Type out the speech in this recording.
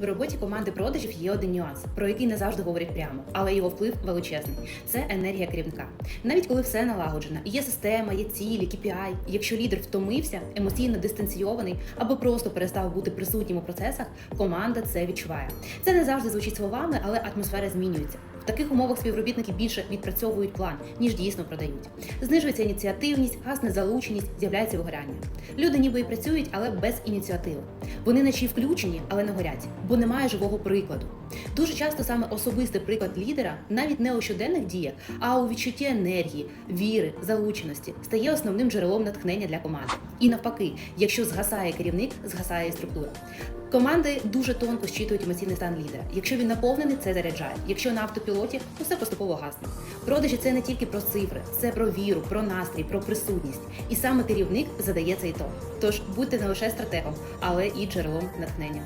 В роботі команди продажів є один нюанс, про який не завжди говорять прямо, але його вплив величезний. Це енергія керівника. Навіть коли все налагоджено, є система, є цілі, KPI, Якщо лідер втомився, емоційно дистанційований або просто перестав бути присутнім у процесах, команда це відчуває. Це не завжди звучить словами, але атмосфера змінюється. Таких умовах співробітники більше відпрацьовують план, ніж дійсно продають. Знижується ініціативність, гасне залученість, з'являється вигорання. Люди ніби і працюють, але без ініціативи. Вони наче включені, але не горять, бо немає живого прикладу. Дуже часто саме особистий приклад лідера, навіть не у щоденних діях, а у відчутті енергії, віри, залученості, стає основним джерелом натхнення для команди. І навпаки, якщо згасає керівник, згасає і структура. Команди дуже тонко щитують емоційний стан лідера. Якщо він наповнений, це заряджає. Якщо на автопілоті, то усе поступово гасне. Продажі це не тільки про цифри, це про віру, про настрій, про присутність. І саме керівник задає цей тон. Тож будьте не лише стратегом, але і джерелом натхнення.